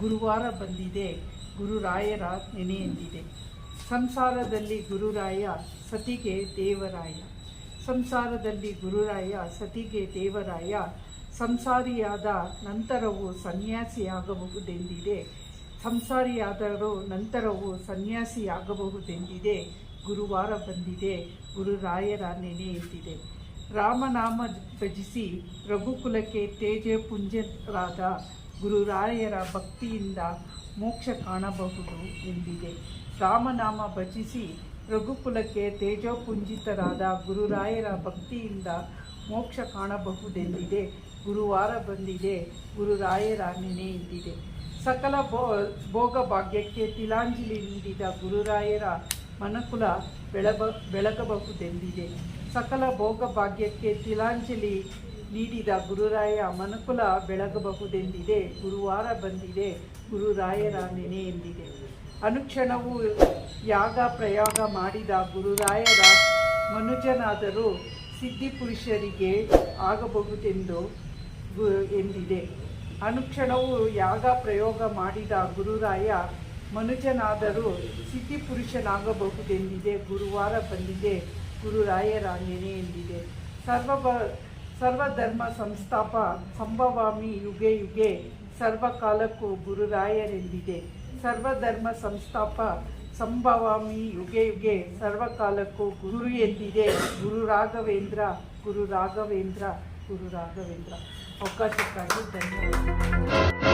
ಗುರುವಾರ ಬಂದಿದೆ. ಗುರುರಾಯರ ನೆನೆ ಎಂದಿದೆ. ಸಂಸಾರದಲ್ಲಿ ಗುರುರಾಯ, ಸತಿಗೆ ದೇವರಾಯ. ಸಂಸಾರದಲ್ಲಿ ಗುರುರಾಯ, ಸತಿಗೆ ದೇವರಾಯ. ಸಂಸಾರಿಯಾದ ನಂತರವೂ ಸನ್ಯಾಸಿಯಾಗಬಹುದೆಂದಿದೆ. ಸಂಸಾರಿಯಾದರೂ ನಂತರವೂ ಸನ್ಯಾಸಿಯಾಗಬಹುದೆಂದಿದೆ. ಗುರುವಾರ ಬಂದಿದೆ. ಗುರುರಾಯರ ನೆನೆ ಎಂದಿದೆ. ರಾಮನಾಮ ಭಜಿಸಿ ರಘುಕುಲಕ್ಕೆ ತೇಜಪುಂಜರಾದ ಗುರುರಾಯರ ಭಕ್ತಿಯಿಂದ ಮೋಕ್ಷ ಕಾಣಬಹುದು ಎಂದಿದೆ. ರಾಮನಾಮ ಭಜಿಸಿ ರಘುಕುಲಕ್ಕೆ ತೇಜೋಪುಂಜಿತರಾದ ಗುರುರಾಯರ ಭಕ್ತಿಯಿಂದ ಮೋಕ್ಷ ಕಾಣಬಹುದೆಂದಿದೆ. ಗುರುವಾರ ಬಂದಿದೆ, ಗುರುರಾಯರ ನೆನೆ ಎಂದಿದೆ. ಸಕಲ ಭೋ ಭೋಗ ಭಾಗ್ಯಕ್ಕೆ ತಿಲಾಂಜಲಿ ನೀಡಿದ ಗುರುರಾಯರ ಮನಕುಲ ಬೆಳಬ, ಬೆಳಗಬಹುದೆಂದಿದೆ. ಸಕಲ ಭೋಗ ಭಾಗ್ಯಕ್ಕೆ ತಿಲಾಂಜಲಿ ನೀಡಿದ ಗುರುರಾಯ ಮನುಕುಲ ಬೆಳಗಬಹುದೆಂದಿದೆ, ಗುರುವಾರ ಬಂದಿದೆ, ಗುರುರಾಯರ ನೆನೆ ಎಂದಿದೆ. ಅನುಕ್ಷಣವೂ ಯಾಗ ಪ್ರಯಾಗ ಮಾಡಿದ ಗುರುರಾಯರ ಮನುಜನಾದರೂ ಸಿದ್ಧಿಪುರುಷರಿಗೆ ಆಗಬಹುದೆಂದು ಗು- ಎಂದಿದೆ. ಅನುಕ್ಷಣವೂ ಯಾಗ ಪ್ರಯೋಗ ಮಾಡಿದ ಗುರುರಾಯ ಮನುಜನಾದರೂ ಸಿದ್ಧಿಪುರುಷನಾಗಬಹುದೆಂದಿದೆ ಗುರುವಾರ ಬಂದಿದೆ, ಗುರುರಾಯರ ನೆನೆ ಎಂದಿದೆ. ಸರ್ವ ಸರ್ವಧರ್ಮ ಸಂಸ್ಥಾಪ ಸಂಭವಾಮಿ ಯುಗೆ ಯುಗೆ ಸರ್ವಕಾಲಕ್ಕೂ ಗುರುರಾಯರೆಂದಿದೆ. ಸರ್ವಧರ್ಮ ಸಂಸ್ಥಾಪ ಸಂಭವಾಮಿ ಯುಗೆ ಯುಗೆ ಸರ್ವಕಾಲಕ್ಕೂ ಗುರು ಎಂದಿದೆ. ಗುರು ರಾಘವೇಂದ್ರ ಗುರು ರಾಘವೇಂದ್ರ ಗುರು ರಾಘವೇಂದ್ರ. ಅವಕಾಶಕ್ಕಾಗಿ ಧನ್ಯವಾದ.